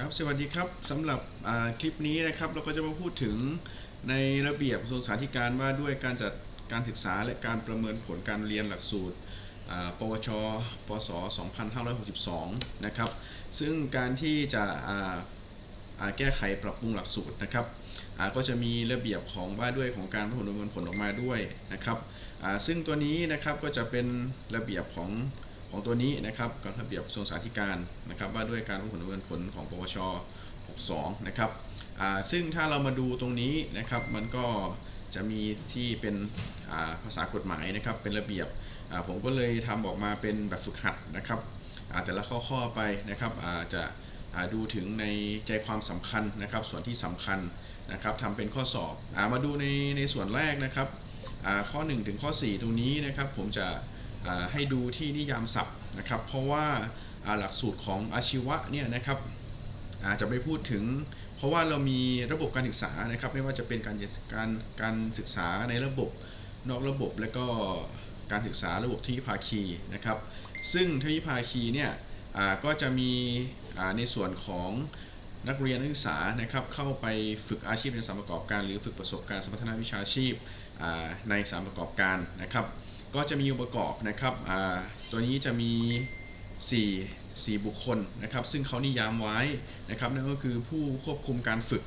ครับสวัสดีครับสำหรับคลิปนี้นะครับเราก็จะมาพูดถึงในระเบียบกระทรวงสาธารณสุขว่าด้วยการจัดการศึกษาและการประเมินผลการเรียนหลักสูตรปวช ปศ 2562 นะครับ ซึ่งการที่จะแก้ไขปรับปรุงหลักสูตรนะครับก็จะมีระเบียบของว่าด้วยของการประเมินผลออกมาด้วยนะครับซึ่งตัวนี้นะครับก็จะเป็นระเบียบของ ของตัวนี้นะครับกับระเบียบกระทรวงสาธารณสุขนะครับว่าด้วยการวัดผลประเมินผลของปวช62 นะครับซึ่งถ้าเรามาดูตรงนี้นะครับมันก็จะมีที่เป็นาภาษากฎหมายนะครับเป็นระเบียบผมก็เลยทำออกมาเป็นแบบฝึกหัดนะครับแต่ละข้อๆไปนะครับจะดูถึงในใจความสำคัญนะครับ ส่วนที่สำคัญนะครับทำเป็นข้อสอบอามาดูในในส่วนแรกนะครับอ่าข้อ 1 ถึงข้อ 4 ตรงนี้นะครับผมจะ ให้ดูที่นิยามศัพท์นะครับ เพราะว่าหลักสูตรของอาชีวะเนี่ยนะครับอาจจะไปพูดถึง เพราะว่าเรามีระบบการศึกษานะครับ ไม่ว่าจะเป็นการการการศึกษาในระบบนอกระบบและก็การศึกษาระบบทวิภาคีนะครับ ซึ่งทวิภาคีเนี่ยก็จะมีในส่วนของนักเรียนนักศึกษานะครับเข้าไปฝึกอาชีพในสานประกอบการ หรือฝึกประสบการณ์สมรรถนะวิชาชีพในสานประกอบการนะครับ ก็จะมีองค์ประกอบนะครับตัวนี้จะมี 4 4 บุคคลนะครับ ซึ่งเขานิยามไว้นะครับนั่นก็คือผู้ควบคุมการฝึก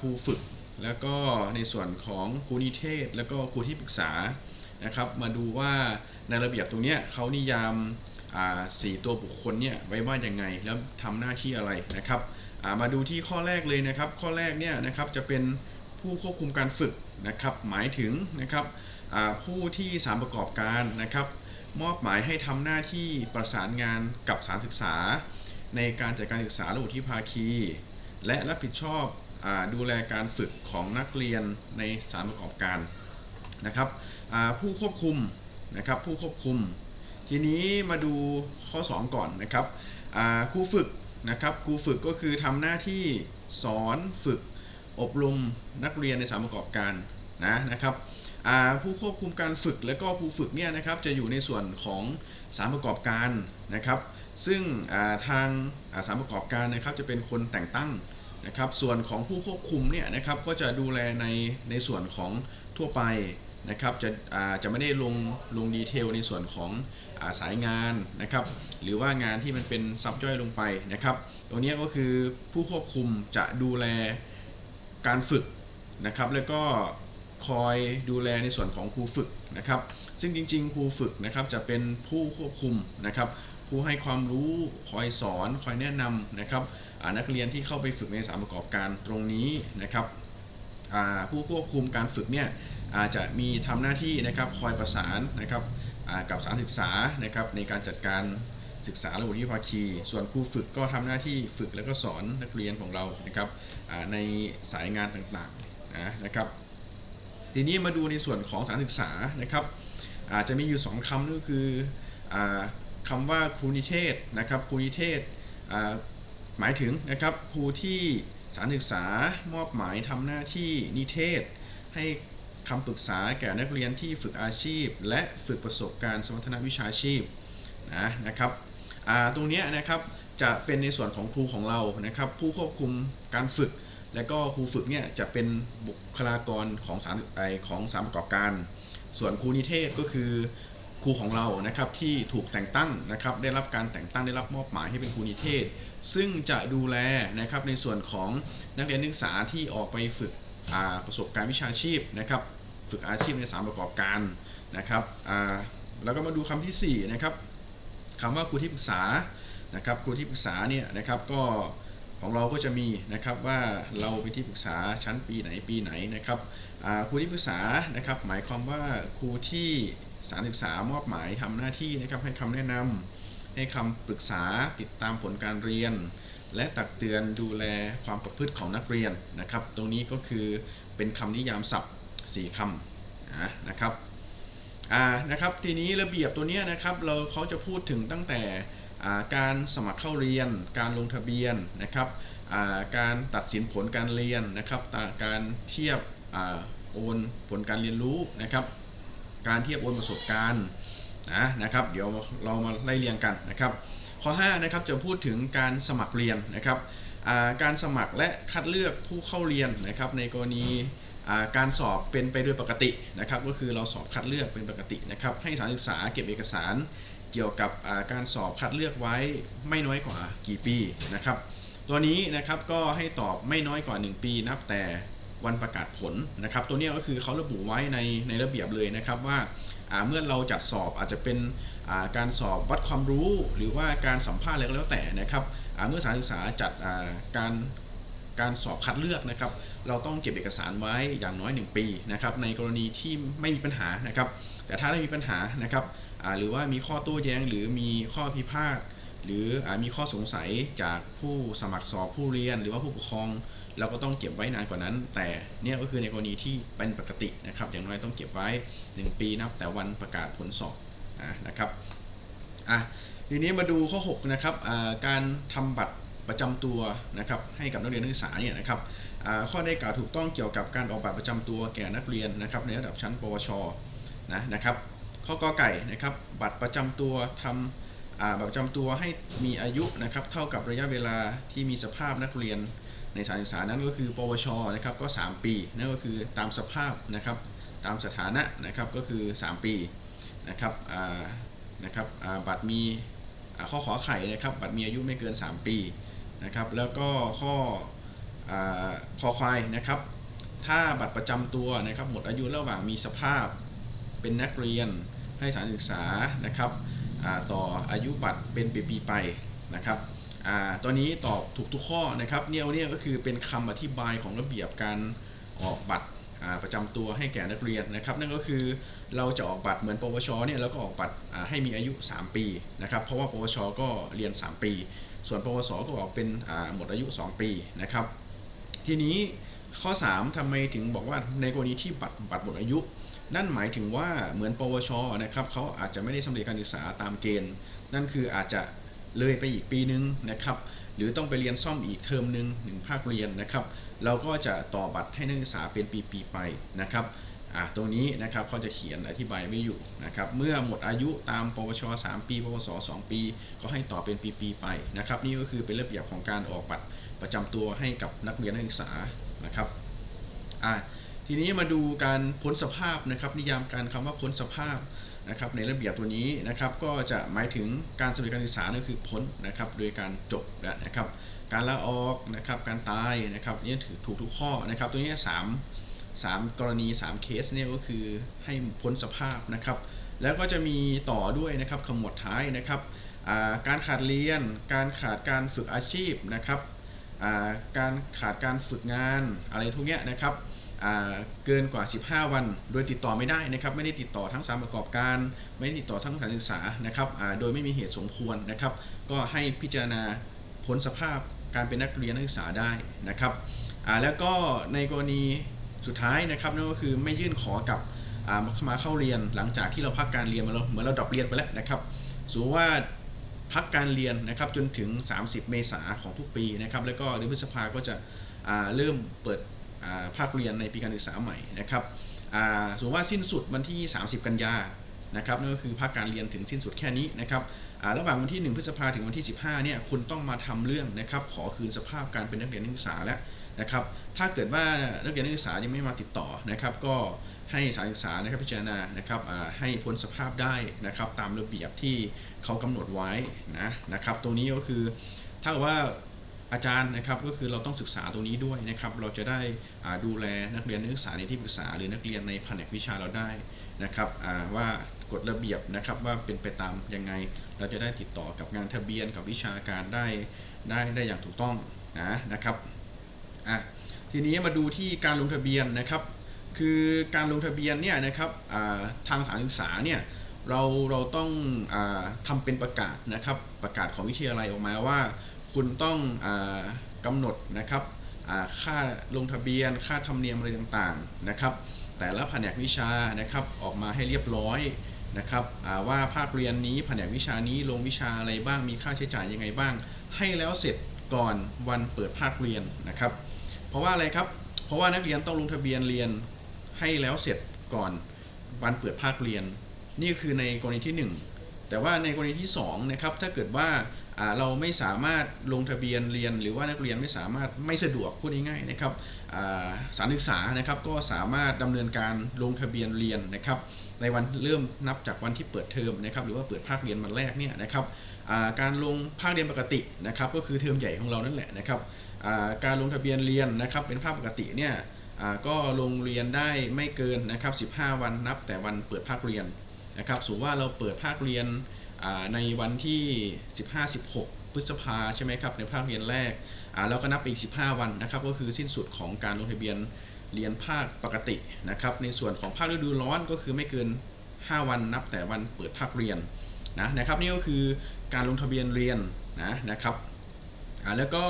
ครูฝึก แล้วก็ในส่วนของครูนิเทศ แล้วก็ครูที่ปรึกษานะครับ มาดูว่าในระเบียบตรงนี้เขานิยามสี่ตัวบุคคลเนี่ยไว้ว่ายังไงแล้วทำหน้าที่อะไรนะครับามาดูที่ข้อแรกเลยนะครับ ข้อแรกเนี่ยนะครับจะเป็นผู้ควบคุมการฝึกนะครับ หมายถึงนะครับ ผู้ที่สารประกอบการนะครับมอบหมายให้ทำหน้าที่ประสานงานกับสารศึกษา ในการจัดการศึกษาระบบที่ภาคี และรับผิดชอบอดูแลการฝึกของนักเรียนในสารประกอบการนะครับผู้ควบคุมนะครับผู้ควบคุม ทีนี้มาดูข้อ 2 ก่อนนะครับครูฝึกนะครับครูฝึกก็คือทำหน้าที่สอนฝึกอบรมนักเรียนในสารประกอบการนะนะครับ ผู้ควบคุมการฝึกและก็ผู้ฝึกเนี่ยนะครับจะอยู่ในส่วนของสารประกอบการนะครับ ซึ่งาทางาสารประกอบการนะครับจะเป็นคนแต่งตั้งนะครับ ส่วนของผู้ควบคุมเนี่ยนะครับก็จะดูแลในในส่วนของทั่วไปนะครับจะจะไม่ได้ลงลงดีเทลในส่วนของอาสายงานนะครับหรือว่างานที่มันเป็นซับย่อยลงไปนะครับตรงนี้ก็คือผู้ควบคุมจะดูแลการฝึกนะครับแล้วก็ คอยดูแลในส่วนของครูฝึกนะครับ ซึ่งจริง ๆ ครูฝึกนะครับจะเป็นผู้ควบคุมนะครับ ผู้ให้ความรู้คอยสอน คอยแนะนำนะครับนักเรียนที่เข้าไปฝึกในสานประกอบการตรงนี้นะครับผู้ควบคุมการฝึกเนี่ยอาจจะมีทำหน้าที่นะครับคอยประสานนะครับกับสารศึกษานะครับในการจัดการศึกษาระบบวิภาคี ส่วนครูฝึกก็ทำหน้าที่ฝึกแล้วก็สอนนักเรียนของเรานะครับในสายงานต่างๆนะครับ ทีนี้มาดูในส่วนของสถารศึกษานะครับอาจจะมีอยู่ 2คำนั่นก็คืออาคำว่าครูนิเทศนะครับครูนิเทศหมายถึงนะครับครูที่สถารศึกษามอบหมายทำหน้าที่นิเทศ ให้คำปรึกษาแก่นักเรียนที่ฝึกอาชีพ และฝึกประสบการณ์สมรรถนะวิชาชีพนะนะครับตรงนี้นะครับจะเป็นในส่วนของครูของเรานะครับผู้ควบคุมการฝึก และก็ครูฝึกเนี่ยจะเป็นบุคลากรของสารไอของสารประกอบการ ส่วนครูนิเทศก็คือครูของเรานะครับที่ถูกแต่งตั้งนะครับได้รับการแต่งตั้งได้รับมอบหมายให้เป็นครูนิเทศ ซึ่งจะดูแลนะครับในส่วนของนักเรียนนักศึกษาที่ออกไปฝึกประสบการณ์วิชาชีพนะครับฝึกอาชีพในสารประกอบการนะครับอ่าแล้วก็มาดูคำที่สี่นะครับคำว่าครูที่ปรึกษานะครับครูที่ปรึกษาเนี่ยนะครับก็ ของเราก็จะมีนะครับว่าเราเป็นที่ปรึกษาชั้นปีไหนปีไหนนะครับครูที่ปรึกษานะครับ หมายความว่าครูที่สารศึกษามอบหมายทำหน้าที่นะครับให้คำแนะนำให้คำปรึกษาติดตามผลการเรียน และตักเตือนดูแลความประพฤติของนักเรียนนะครับ ตรงนี้ก็คือเป็นคำนิยามศัพท์ 4คำนะนะครับอ่านะครับทีนี้ระเบียบตัวนี้นะครับเราเขาจะพูดถึงตั้งแต่ การสมัครเข้าเรียน การลงทะเบียนนะครับการตัดสินผลการเรียนนะครับ การเทียบอโอนผลการเรียนรู้นะครับ การเทียบโอนประสบการณ์นะนะครับ เดี๋ยวเรามาไล่เรียงกันนะครับ ข้อ5นะครับจะพูดถึงการสมัครเรียนนะครับการสมัครและคัดเลือกผู้เข้าเรียนนะครับ ในกรณีการสอบเป็นไปโดยปกตินะครับ ก็คือเราสอบคัดเลือกเป็นปกตินะครับ ให้สถานศึกษาเก็บเอกสาร เกี่ยวกับการสอบคัดเลือกไว้ไม่น้อยกว่ากี่ปีนะครับ ตัวนี้นะครับก็ให้ตอบไม่น้อยกว่า 1 ปี นับแต่วันประกาศผลนะครับ ตัวนี้ก็คือเขาระบุไว้ในในระเบียบเลยนะครับว่าเมื่อเราจัดสอบอาจจะเป็นการสอบวัดความรู้ หรือว่าการสัมภาษณ์อะไรก็แล้วแต่นะครับเมื่อสถานศึกษาจัดการการสอบคัดเลือกนะครับ เราต้องเก็บเอกสารไว้อย่างน้อย 1 ปีนะครับในกรณีที่ไม่มีปัญหานะครับ แต่ถ้าได้มีปัญหานะครับ หรือว่ามีข้อโต้แย้งหรือมีข้อพิพาทหรืออมีข้อสงสัยจากผู้สมัครสอบผู้เรียน หรือว่าผู้ปกครอง เราก็ต้องเก็บไว้นานกว่านั้น แต่เนี่ยก็คือในกรณีที่เป็นปกตินะครับ อย่างน้อยต้องเก็บไว้ 1 ปีนับแต่วันประกาศผลสอบนะครับอะทีนี้มาดูข้อ6นะครับการทำบัตรประจำตัวนะครับให้กับนักเรียนนักศึกษาเนี่ยนะครับข้อได้กล่าวถูกต้องเกี่ยวกับการออกบัตรประจำตัวแก่นักเรียนนะครับในระดับชั้น ปวชนะนะครับ ข้อกอไก่นะครับ บัตรประจำตัวทำบัตรประจำตัวให้มีอายุนะครับเท่ากับระยะเวลาที่มีสภาพนักเรียนในสถานศึกษานั้นก็คือ ปวชนะครับก็ 3 ปีนั่นก็คือตามสภาพนะครับตามสถานะนะครับก็คือ 3 ปีนะครับนะครับบัตรมีข้อขอไข่นะครับบัตรมีอายุไม่เกิน 3 ปีนะครับแล้วก็ข้ออ่าคอควายนะครับถ้าบัตรประจำตัวนะครับหมดอายุระหว่างมีสภาพ เป็นนักเรียนให้สานศึกษานะครับต่ออายุบัตรเป็นปีๆไปนะครับอตัวนี้ตอบถูกทุกข้อนะครับเนี่ยเนี่ยก็คือเป็นคำอธิบายของระเบียบการออกบัตรประจำตัวให้แก่นักเรียนนะครับนั่นก็คือเราจะออกบัตรเหมือนปวชเนี่ยเราก็ออกบัตรให้มีอายุ 3 ปีนะครับเพราะว่าปวชก็เรียน 3 ปี ส่วนปวสก็ออกเป็นหมดอายุ 2 ปีนะครับทีนี้ข้อ 3ทำไมถึงบอกว่าในกรณีที่บัตรบัตรหมดอายุ นั่นหมายถึงว่าเหมือน ปวชนะครับเขาอาจจะไม่ได้สำเร็จการศึกษาตามเกณฑ์ นั่นคืออาจจะเลยไปอีกปีนึงนะครับหรือต้องไปเรียนซ่อมอีกเทอมหนึ่งหนึ่งภาคเรียนนะครับเราก็จะต่อบัตรให้นักศึกษาเป็นปีๆไปนะครับอ่าตรงนี้นะครับเขาจะเขียนอธิบายไว้อยู่นะครับเมื่อหมดอายุตามปวช 3 ปี ปวส 2 ปี ก็ให้ต่อเป็นปีๆไปนะครับนี่ก็คือเป็นระเบียบของการออกบัตรประจำตัวให้กับนักเรียนนักศึกษานะครับอ่า ทีนี้มาดูการพ้นสภาพนะครับ นิยามการคำว่าพ้นสภาพนะครับ ในระเบียบตัวนี้นะครับ ก็จะหมายถึงการสำเร็จการศึกษานั่นคือพ้นนะครับ โดยการจบนะครับ การลาออกนะครับ การตายนะครับนี่ถือถูกทุกข้อนะครับ ตัวนี้สามสามกรณี 3 เคสเนี่ยก็คือให้พ้นสภาพนะครับ แล้วก็จะมีต่อด้วยนะครับขมวดท้ายนะครับการขาดเรียน การขาดการฝึกอาชีพนะครับการขาดการฝึกงานอะไรทุกเนี้ยนะครับ เกินกว่า 15 วัน โดยติดต่อไม่ได้นะครับ ไม่ได้ติดต่อทั้งสามประกอบการ ไม่ได้ติดต่อทั้งสถานศึกษานะครับโดยไม่มีเหตุสมควรนะครับ ก็ให้พิจารณาพ้นสภาพการเป็นนักเรียนนักศึกษาได้นะครับแล้วก็ในกรณีสุดท้ายนะครับนั่นก็คือไม่ยื่นขอกับมาเข้าเรียนหลังจากที่เราพักการเรียนมาแล้วเหมือนเราดรอปเรียนไปแล้วนะครับสมมติว่าพักการเรียนนะครับจนถึง 30 เมษาของทุกปีนะครับแล้วก็เดือนพฤษภาก็จะเริ่มเปิด ภาคเรียนในปีการศึกษาใหม่นะครับสมมติว่าสิ้นสุดวันที่ 30 กันยานะครับนั่นก็คือภาคการเรียนถึงสิ้นสุดแค่นี้นะครับระหว่างวันที่ 1 พฤษภาถึงวันที่ 15เนี่ยคุณต้องมาทำเรื่องนะครับขอคืนสภาพการเป็นนักเรียนนักศึกษาแล้วนะครับถ้าเกิดว่านักเรียนนักศึกษายังไม่มาติดต่อนะครับก็ให้สถานศึกษานะครับพิจารณานะครับให้พ้นสภาพได้นะครับตามระเบียบที่เขากำหนดไว้นะนะครับตรงนี้ก็คือถ้าเกิดว่า อาจารย์นะครับก็คือเราต้องศึกษาตรงนี้ด้วยนะครับ เราจะได้ดูแลนักเรียนนักศึกษาในที่ปรึกษาหรือนักเรียนในแผนกวิชาเราได้นะครับว่ากฎระเบียบนะครับว่าเป็นไปตามยังไง เราจะได้ติดต่อกับงานทะเบียนกับวิชาการได้ได้ได้อย่างถูกต้องนะนะครับอะทีนี้มาดูที่การลงทะเบียนนะครับ คือการลงทะเบียนเนี่ยนะครับทางสานศึกษาเนี่ยเราเราต้องอาทำเป็นประกาศนะครับประกาศของวิทยาลัยออกมาว่า คุณต้องอากำหนดนะครับค่าลงทะเบียน ค่าธรรมเนียมอะไรต่างๆนะครับ แต่ละแผนกวิชานะครับออกมาให้เรียบร้อยนะครับว่าภาคเรียนนี้แผนกวิชานี้ลงวิชาอะไรบ้างมีค่าใช้จ่ายยังไงบ้าง ให้แล้วเสร็จก่อนวันเปิดภาคเรียนนะครับ เพราะว่าอะไรครับ เพราะว่านักเรียนต้องลงทะเบียนเรียนให้แล้วเสร็จก่อนวันเปิดภาคเรียน นี่คือในกรณีที่ 1 แต่ว่าในกรณีที่2นะครับถ้าเกิดว่า เราไม่สามารถลงทะเบียนเรียน หรือว่านักเรียนไม่สามารถไม่สะดวกพูดง่ายๆนะครับสารศึกษานะครับก็สามารถดำเนินการลงทะเบียนเรียนนะครับ ในวันเริ่มนับจากวันที่เปิดเทอมนะครับหรือว่าเปิดภาคเรียนวันแรกเนี่ยนะครับการลงภาคเรียนปกตินะครับ ก็คือเทอมใหญ่ของเรานั่นแหละนะครับการลงทะเบียนเรียนนะครับเป็นภาคปกติเนี่ยก็ลงเรียนได้ไม่เกินนะครับ 15 วันนับแต่วันเปิดภาคเรียนนะครับสมมติว่าเราเปิดภาคเรียน ในวันที่ 15-16 พฤษภาใช่ไหมครับในภาคเรียนแรกอ่าเราก็นับอีก 15 วันนะครับก็คือสิ้นสุดของการลงทะเบียนเรียนภาคปกตินะครับในส่วนของภาคฤดูร้อนก็คือไม่เกิน 5 วันนับแต่วันเปิดภาคเรียนนะนะครับนี่ก็คือการลงทะเบียนเรียนนะนะครับแล้วก็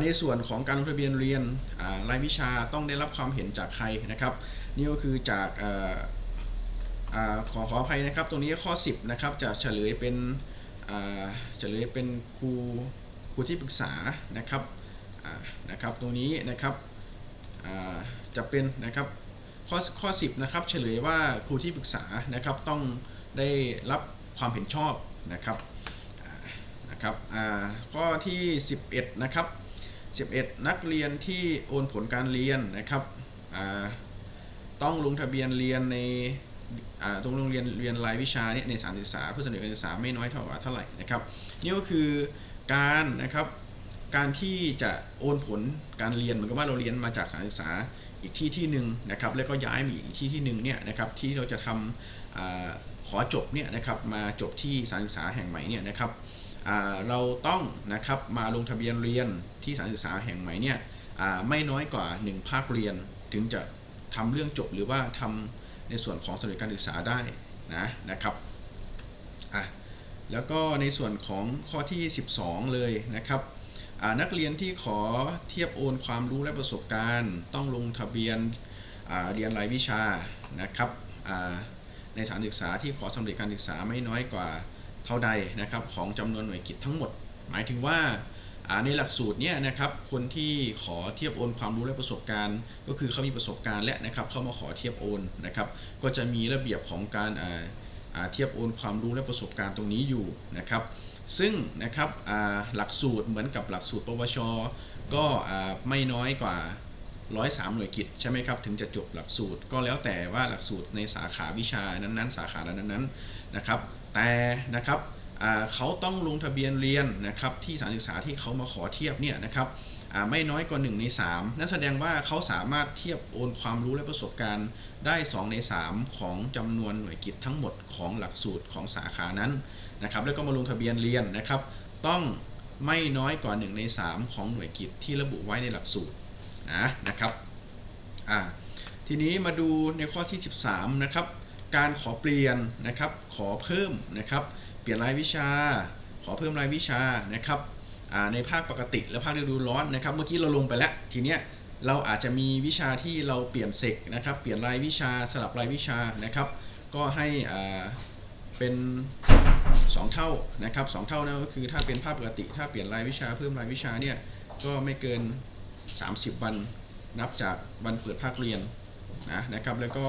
ในส่วนของการลงทะเบียนเรียนรายวิชาต้องได้รับความเห็นจากใครนะครับนี่ก็คือจาก อขอขออภัยนะครับ ตรงนี้ข้อ 10 นะครับ จะเฉลยเป็นเฉลยเป็นครูครูที่ปรึกษานะครับนะครับ ตรงนี้นะครับจะเป็นนะครับข้อข้อ 10 นะครับ เฉลยว่าครูที่ปรึกษานะครับต้องได้รับความเห็นชอบนะครับนะครับข้อที่ 11 นะครับ 11 นักเรียนที่โอนผลการเรียนนะครับต้องลงทะเบียนเรียนใน ตรงโรงเรียนเรียนรายวิชาเนี่ยในสถารศึกษาเพื่อเสนอการศึกษาไม่น้อยเท่ากับเท่าไหร่นะครับนี่ก็คือการนะครับการที่จะโอนผลการเรียนเหมือนกับว่าเราเรียนมาจากสถานศึกษาอีกที่ที่หนึ่งนะครับแล้วก็ย้ายมาอีกที่ที่หนึ่งเนี่ยนะครับที่เราจะทำอาขอจบเนี่ยนะครับมาจบที่สถานศึกษาแห่งใหม่เนี่ยนะครับเราต้องนะครับมาลงทะเบียนเรียนที่สถานศึกษาแห่งใหม่เนี่ยไม่น้อยกว่า 1 ภาคเรียนถึงจะทำเรื่องจบหรือว่าทำ ในส่วนของสำเร็จการศึกษาได้นะนะครับอะแล้วก็ในส่วนของข้อที่ 12 เลยนะครับอ่านักเรียนที่ขอเทียบโอนความรู้และประสบการณ์ ต้องลงทะเบียนอ่าเรียนรายวิชานะครับอ่าในสถานศึกษาที่ขอสำเร็จการศึกษาไม่น้อยกว่าเท่าใดนะครับของจำนวนหน่วยกิจทั้งหมด หมายถึงว่า ในหลักสูตรเนี่ยนะครับคนที่ขอเทียบโอนความรู้และประสบการณ์ ก็คือเขามีประสบการณ์และนะครับเข้ามาขอเทียบโอนนะครับก็จะมีระเบียบของการเทียบโอนความรู้และประสบการณ์ตรงนี้อยู่นะครับ ซึ่งนะครับหลักสูตรเหมือนกับหลักสูตร ปวช ก็ไม่น้อยกว่า103หน่วยกิจใช่ไหมครับถึงจะจบหลักสูตรก็แล้วแต่ว่าหลักสูตรในสาขาวิชานั้นๆ สาขานั้นๆนะครับ แต่นะครับ เขาต้องลงทะเบียนเรียนนะครับที่สถานศึกษาที่เขามาขอเทียบเนี่ยนะครับไม่น้อยกว่า1ใน3 นั่นแสดงว่าเขาสามารถเทียบโอนความรู้และประสบการณ์ได้ 2 ใน 3 ของจำนวนหน่วยกิจทั้งหมดของหลักสูตรของสาขานั้นนะครับแล้วก็มาลงทะเบียนเรียนนะครับ ต้องไม่น้อยกว่า1ใน 3 ของหน่วยกิจที่ระบุไว้ในหลักสูตรนะนะครับทีนี้มาดูในข้อที่ 13นะครับการขอเปลี่ยนนะครับขอเพิ่มนะครับ ปลี่ยนรายวิชา ขอเพิ่มรายวิชานะครับในภาคปกติและภาคฤดูร้อนนะครับ เมื่อกี้เราลงไปแล้วทีเนี้ยเราอาจจะมีวิชาที่เราเปลี่ยนเซกนะครับ เปลี่ยนรายวิชาสลับรายวิชานะครับ ก็ให้เป็น 2 เท่านะครับสองเท่านั่นก็คือถ้าเป็นภาคปกติ ถ้าเปลี่ยนรายวิชาเพิ่มรายวิชาเนี่ยก็ไม่เกิน 30 วันนับจากวันเปิดภาคเรียนนะนะครับ แล้วก็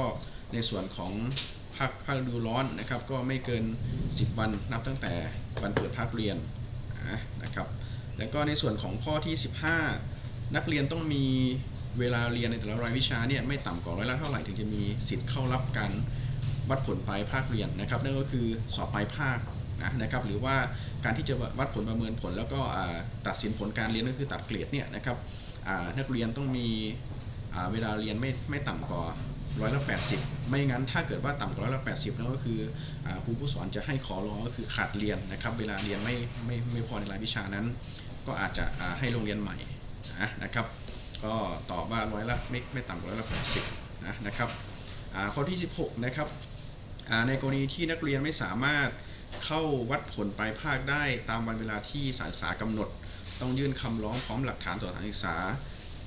ในส่วนของ ภาคภาคดูร้อนนะครับ ก็ไม่เกิน 10 วันนับตั้งแต่วันเปิดภาคเรียนนะครับ แล้วก็ในส่วนของข้อที่ 15 นักเรียนต้องมีเวลาเรียนในแต่ละรายวิชาเนี่ยไม่ต่ำกว่าร้อยละเท่าไหร่ถึงจะมีสิทธิ์เข้ารับการวัดผลปลายภาคเรียนนะครับนั่นก็คือสอบปลายภาคนะนะครับหรือว่าการที่จะวัดผลประเมินผล แล้วก็ตัดสินผลการเรียนก็คือตัดเกรดเนี่ยนะครับนักเรียนต้องมีเวลาเรียนไม่ไม่ต่ำกว่า ร้อยละ80ไม่งั้นถ้าเกิดว่าต่ำกว่าร้อยละ80นั่นก็คือครูผู้สอนจะให้ขอร้องก็คือขาดเรียนนะครับ เวลาเรียนไม่ไม่ไม่พอในรายวิชานั้น ก็อาจจะให้โรงเรียนใหม่นะครับ ก็ตอบว่าร้อยละไม่ไม่ต่ำกว่าร้อยละ80นะนะครับข้อที่ 16 นะครับในกรณีที่นักเรียนไม่สามารถเข้าวัดผลปลายภาคได้ตามวันเวลาที่สานศึกษากำหนด ต้องยื่นคำร้องพร้อมหลักฐานต่อสถานศึกษา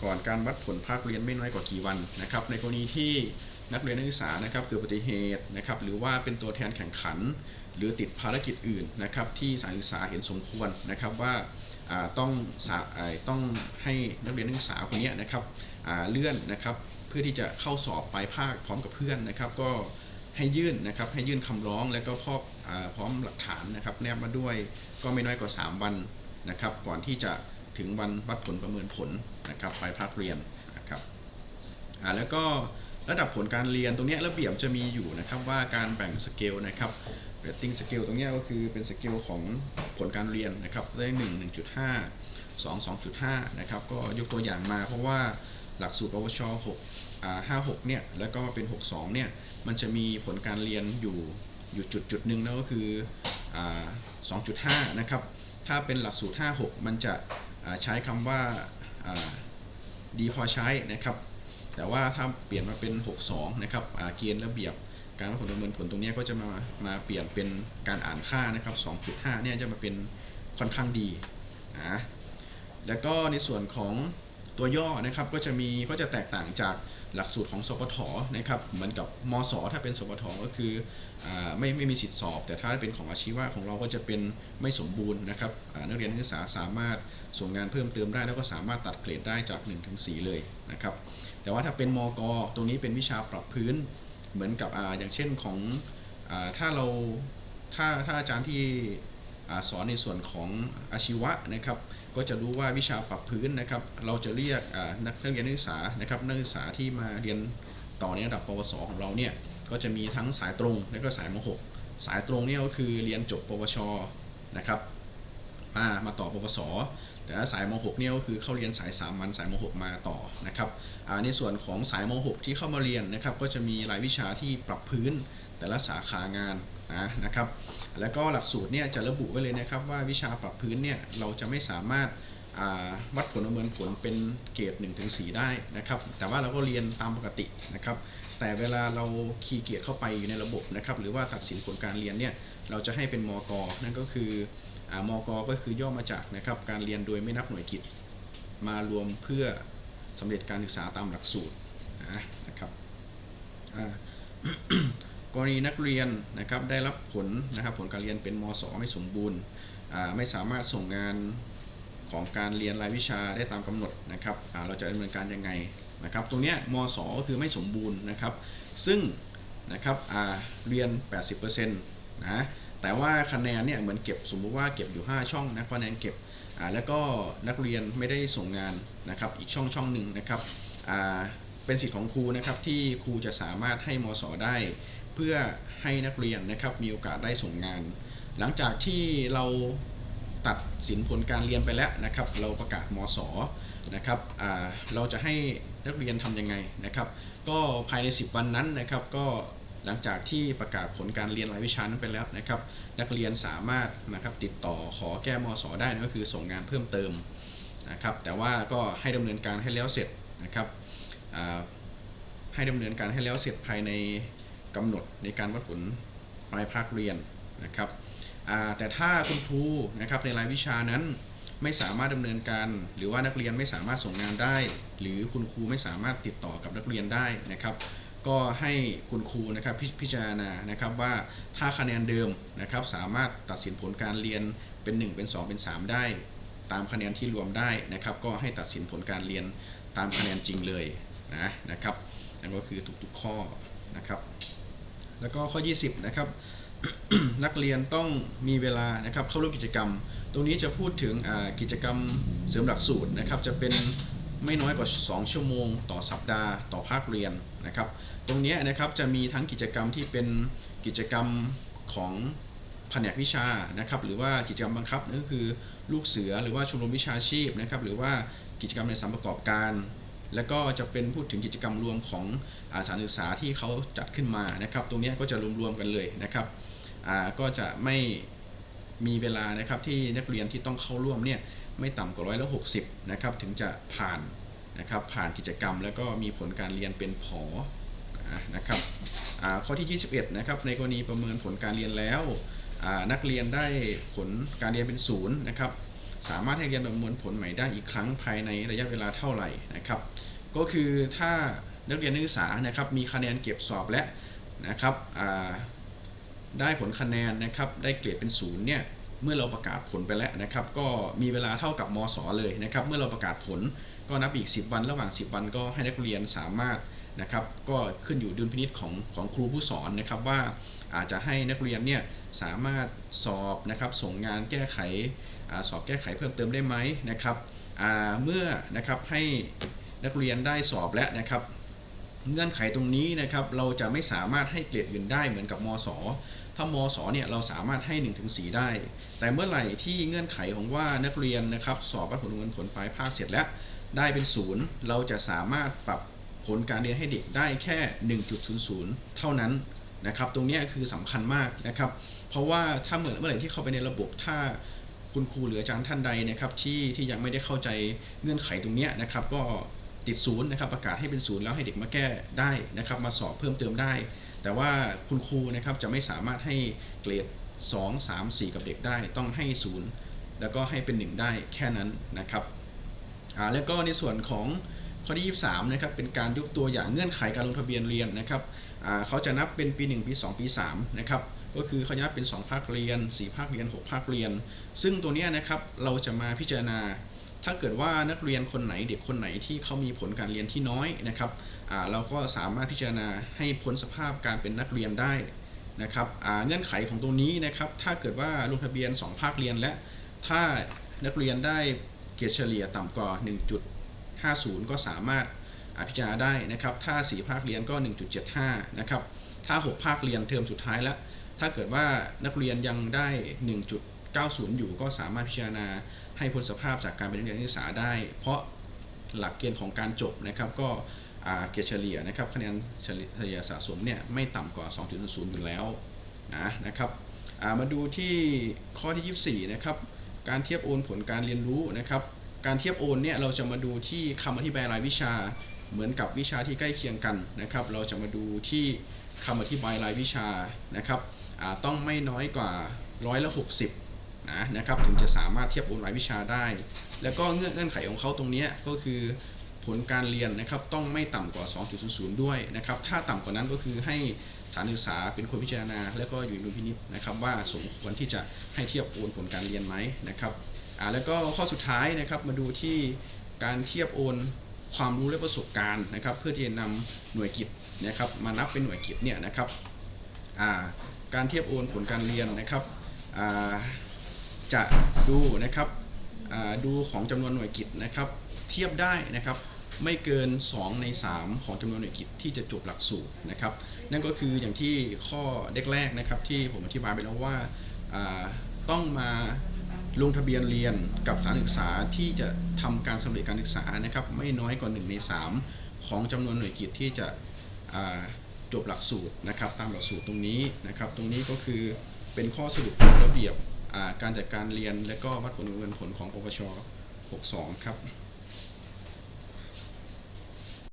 ก่อนการวัดผลภาคเรียนไม่น้อยกว่ากี่วันนะครับ ในกรณีที่นักเรียนนักศึกษานะครับเกิดอุบัติเหตุนะครับหรือว่าเป็นตัวแทนแข่งขัน หรือติดภารกิจอื่นนะครับที่สถานศึกษาเห็นสมควรนะครับว่าต้องต้องให้นักเรียนนักศึกษาคนนี้นะครับเลื่อนนะครับเพื่อที่จะเข้าสอบปลายภาคพร้อมกับเพื่อนนะครับก็ให้ยื่นนะครับให้ยื่นคำร้องแล้วก็พอกออ่าพร้อมหลักฐานนะครับแนบมาด้วยก็ไม่น้อยกว่า 3 วันนะครับก่อนที่จะ ถึงวันวัดผลประเมินผลนะครับปลายภาคเรียนนะครับอ่าแล้วก็ระดับผลการเรียนตรงนี้ระเบียบจะมีอยู่นะครับว่าการแบ่งสเกลนะครับ rating scale ตรงนี้ก็คือเป็นสเกลของผลการเรียนนะครับได้1 1.5 2 2.5นะครับก็ยกตัวอย่างมาเพราะว่าหลักสูตรปวช6อ่า56เนี่ยแล้วก็เป็น 62เนี่ยมันจะมีผลการเรียนอยู่อยู่จุดจุดหนึ่งแล้วก็คืออ่า2.5นะครับถ้าเป็นหลักสูตร 56 มันจะ ใช้คำว่าดีพอใช้นะครับ แต่ว่าถ้าเปลี่ยนมาเป็น 62 นะครับเกณฑ์ระเบียบการผลประเมินผลตรงนี้ก็จะมามาเปลี่ยนเป็นการอ่านค่านะครับ 2.5 เนี่ยจะมาเป็นค่อนข้างดีนะแล้วก็ในส่วนของตัวย่อนะครับก็จะมีก็จะแตกต่างจาก หลักสูตรของสปทนะครับเหมือนกับมศถ้าเป็นสปทก็คืออไม่ไม่มีสิทธิสอบ แต่ถ้าเป็นของอาชีวะของเราก็จะเป็นไม่สมบูรณ์นะครับนักเรียนนักศึกษาสามารถส่งงานเพิ่มเติมได้ แล้วก็สามารถตัดเกรดได้จาก1ถึง4เลยนะครับแต่ว่าถ้าเป็นมกตรงนี้เป็นวิชาปรับพื้นเหมือนกับออย่างเช่นของอถ้าเราถ้าถ้าอาจารย์ที่อสอนในส่วนของอาชีวะนะครับ ก็จะรู้ว่าวิชาปรับพื้นนะครับ เราจะเรียกนักเรียนนักศึกษานะครับนักศึกษาที่มาเรียนต่อในระดับปวสของเราเนี่ยก็จะมีทั้งสายตรงและก็สายม .6 สายตรงเนี่ยก็คือเรียนจบปวชนะครับมามาต่อปวส แต่สายม .6 เนี่ยก็คือเข้าเรียนสายสามัญสายม .6 มาต่อนะครับ ในส่วนของสายม .6 ที่เข้ามาเรียนนะครับก็จะมีรายวิชาที่ปรับพื้นแต่ละสาขางานนะนะครับ แล้วก็หลักสูตรเนี่ยจะระบุไว้เลยนะครับว่าวิชาปรับพื้นเนี่ยเราจะไม่สามารถวัดผลประเมินผลเป็นเกรด1ถึง4ได้นะครับ แต่ว่าเราก็เรียนตามปกตินะครับ แต่เวลาเราคีย์เกรดเข้าไปอยู่ในระบบนะครับ หรือว่าตัดสินผลการเรียนเนี่ยเราจะให้เป็นมกนั่นก็คืออมกก็คือย่อมาจากนะครับการเรียนโดยไม่นับหน่วยกิตมารวมเพื่อ สำเร็จการศึกษาตามหลักสูตรนะครับกรณีนักเรียนนะครับได้รับผลนะครับผลการเรียนเป็นมศไม่สมบูรณ์ไม่สามารถส่งงานของการเรียนรายวิชาได้ตามกำหนดนะครับเราจะดำเนินการยังไงนะครับตรงนี้มศก็คือไม่สมบูรณ์นะครับ ซึ่งนะครับเรียน 80%นะแต่ว่าคะแนนเนี่ยเหมือนเก็บสมมุติว่าเก็บอยู่ 5 ช่องนะคะแนนเก็บ แล้วก็นักเรียนไม่ได้ส่งงานนะครับอีกช่องช่องหนึ่งนะครับอ่าเป็นสิทธิ์ของครูนะครับที่ครูจะสามารถให้มศได้ เพื่อให้นักเรียนนะครับมีโอกาสได้ส่งงาน หลังจากที่เราตัดสินผลการเรียนไปแล้วนะครับ เราประกาศมศนะครับเราจะให้นักเรียนทำยังไงนะครับ ก็ภายใน 10 วันนั้นนะครับก็ หลังจากที่ประกาศผลการเรียนรายวิชานั้นไปแล้วนะครับ นักเรียนสามารถนะครับติดต่อขอแก้มศได้นั่นก็คือส่งงานเพิ่มเติมนะครับ แต่ว่าก็ให้ดำเนินการให้แล้วเสร็จนะครับให้ดำเนินการให้แล้วเสร็จภายในกำหนดในการวัดผลปลายภาคเรียนนะครับแต่ถ้าคุณครูนะครับในรายวิชานั้นไม่สามารถดำเนินการ หรือว่านักเรียนไม่สามารถส่งงานได้ หรือคุณครูไม่สามารถติดต่อกับนักเรียนได้นะครับ ก็ให้คุณครูนะครับพพิจารณานะครับว่าถ้าคะแนนเดิมนะครับสามารถตัดสินผลการเรียนเป็น 1 เป็น 2 เป็น 3 ได้ ตามคะแนนที่รวมได้นะครับ ก็ให้ตัดสินผลการเรียนตามคะแนนจริงเลยนะนะครับนั่นก็คือทุกๆข้อนะครับ แล้วก็ข้อ 20 นะครับ นักเรียนต้องมีเวลานะครับเข้าร่วมกิจกรรม ตรงนี้จะพูดถึงกิจกรรมเสริมหลักสูตรนะครับจะเป็น ไม่น้อยกว่า 2 ชั่วโมง ต่อสัปดาห์ต่อภาคเรียนนะครับ ตรงนี้นะครับจะมีทั้งกิจกรรมที่เป็นกิจกรรมของแผนกวิชานะครับหรือว่ากิจกรรมบังคับนั่นก็คือลูกเสือหรือว่าชมรมวิชาชีพนะครับหรือว่ากิจกรรมในสามประกอบการ แล้วก็จะเป็นพูดถึงกิจกรรมรวมของอาสาศึกษาที่เขาจัดขึ้นมานะครับ ตรงนี้ก็จะรวมๆกันเลยนะครับก็จะไม่มีเวลานะครับที่นักเรียนที่ต้องเข้าร่วมเนี่ย ไม่ต่ำกว่าร้อยละหกสิบนะครับถึงจะผ่านนะครับผ่านกิจกรรมแล้วก็มีผลการเรียนเป็นผอนะครับข้อที่ 21นะครับในกรณีประเมินผลการเรียนแล้วนักเรียนได้ผลการเรียนเป็นศูนย์นะครับสามารถให้เรียนประมวลผลใหม่ได้อีกครั้งภายในระยะเวลาเท่าไหร่นะครับก็คือถ้านักเรียนนักศึกษานะครับมีคะแนนเก็บสอบและนะครับได้ผลคะแนนนะครับได้เกรดเป็นศูนย์เนี่ย เมื่อเราประกาศผลไปแล้วนะครับ ก็มีเวลาเท่ากับมศเลยนะครับ เมื่อเราประกาศผลก็นับอีก 10 วันระหว่าง 10 วันก็ให้นักเรียนสามารถนะครับ ก็ขึ้นอยู่ดุลพินิจของของครูผู้สอนนะครับว่าอาจจะให้นักเรียนเนี่ยสามารถสอบนะครับส่งงานแก้ไขอสอบแก้ไขเพิ่มเติมได้ไหมนะครับเมื่อนะครับให้นักเรียนได้สอบแล้วนะครับ เงื่อนไขตรงนี้นะครับเราจะไม่สามารถให้เกรดอื่นได้เหมือนกับมศ ถ้ามศเนี่ยเราสามารถให้ 1-4 ได้ แต่เมื่อไหร่ที่เงื่อนไขของว่านักเรียนนะครับสอบวัดผลเงินผลปลายภาคเสร็จแล้ว ได้เป็นศูนย์เราจะสามารถปรับผลการเรียนให้เด็กได้แค่ 1.00 เท่านั้นนะครับ ตรงนี้คือสำคัญมากนะครับ เพราะว่าถ้าเหมือนเมื่อไหร่ที่เข้าไปในระบบถ้าคุณครูหรืออาจารย์ท่านใดนะครับที่ที่ยังไม่ได้เข้าใจเงื่อนไขตรงนี้นะครับ ก็ติดศูนย์นะครับประกาศให้เป็นศูนย์แล้วให้เด็กมาแก้ได้นะครับ มาสอบเพิ่มเติมได้ แต่ว่าคุณครูนะครับจะไม่สามารถให้เกรด 2 3 4 กับเด็กได้ ต้องให้ศูนย์แล้วก็ให้เป็น 1 ได้แค่นั้นนะครับแล้วก็ในส่วนของข้อที่23นะครับเป็นการยกตัวอย่างเงื่อนไขการลงทะเบียนเรียนนะครับเขาจะนับเป็นปี 1 ปี 2 ปี3นะครับก็คือเขาจะนับเป็น 2 ภาคเรียน 4 ภาคเรียน 6 ภาคเรียน ซึ่งตัวนี้นะครับเราจะมาพิจารณา ถ้าเกิดว่านักเรียนคนไหนเด็กคนไหนที่เขามีผลการเรียนที่น้อยนะครับ เราก็สามารถพิจารณาให้พ้นสภาพการเป็นนักเรียนได้นะครับเงื่อนไขของตรงนี้นะครับถ้าเกิดว่าลงทะเบียน 2 ภาคเรียนและถ้านักเรียนได้เกรดเฉลี่ยต่ำกว่า 1.50 ก็สามารถอ่าพิจารณาได้นะครับ ถ้า 4 ภาคเรียนก็ 1.75 นะครับ ถ้า 6 ภาคเรียนเทอมสุดท้ายแล้ว ถ้าเกิดว่านักเรียนยังได้ 1.90 อยู่ก็สามารถพิจารณาให้พ้นสภาพจากการเป็นนักเรียนนักศึกษาได้ เพราะหลักเกณฑ์ของการจบนะครับก็ เกรเฉลี่ยนะครับคะแนนเฉลี่ยสะสมเนี่ยไม่ต่ำกว่า 2.00อยู่แล้วนะนะครับามาดูที่ข้อที่ 24นะครับการเทียบโอนผลการเรียนรู้นะครับการเทียบโอนเนี่ยเราจะมาดูที่คำอธิบายรายวิชาเหมือนกับวิชาที่ใกล้เคียงกันนะครับ เราจะมาดูที่คำอธิบายรายวิชานะครับต้องไม่น้อยกว่าร้อยละ60นะนะครับถึงจะสามารถเทียบโอนรายวิชาได้ แล้วก็เงื่อนไขของเขาตรงนี้ก็คือ ผลการเรียนนะครับต้องไม่ต่ำกว่า 2.00 ด้วยนะครับถ้าต่ำกว่านั้นก็คือให้สถานศึกษาเป็นคนพิจารณา แล้วก็อยู่ในดุลพินิจนะครับว่าสมควรที่จะให้เทียบโอนผลการเรียนไหมนะครับอ่าแล้วก็ข้อสุดท้ายนะครับมาดูที่การเทียบโอนความรู้และประสบการณ์นะครับ เพื่อที่จะนำหน่วยกิจนะครับมานับเป็นหน่วยกิจเนี่ยนะครับอ่าการเทียบโอนผลการเรียนนะครับอ่าจะดูนะครับอ่าดูของจำนวนหน่วยกิจนะครับ เทียบได้นะครับไม่เกิน 2 ใน 3 ของจำนวนหน่วยกิจที่จะจบหลักสูตรนะครับนั่นก็คืออย่างที่ข้อแรกๆนะครับที่ผมอธิบายไปแล้วว่าต้องมาลงทะเบียนเรียนกับสถานศึกษาที่จะทำการสำเร็จการศึกษานะครับไม่น้อยกว่า 1 ใน 3 ของจำนวนหน่วยกิจที่จะจบหลักสูตรนะครับตามหลักสูตรตรงนี้นะครับตรงนี้ก็คือเป็นข้อสรุปของระเบียบการจัดการเรียนและก็วัดผลเงินผลของปปช 62 ครับ